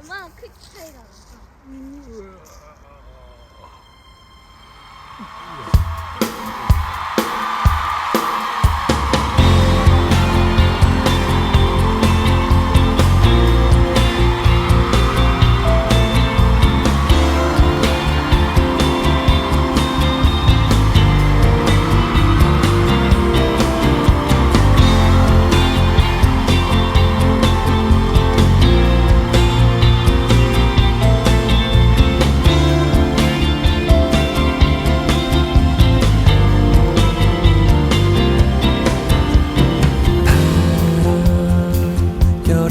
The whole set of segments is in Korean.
얼마나 크 차이가 날까?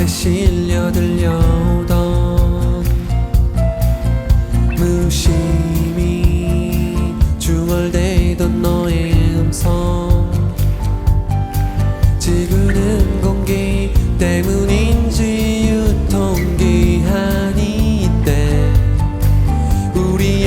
실려 들려오던 무심히 중얼대던 너의 음성. 지구는 공기 때문인지 유통기한이 있대. 우리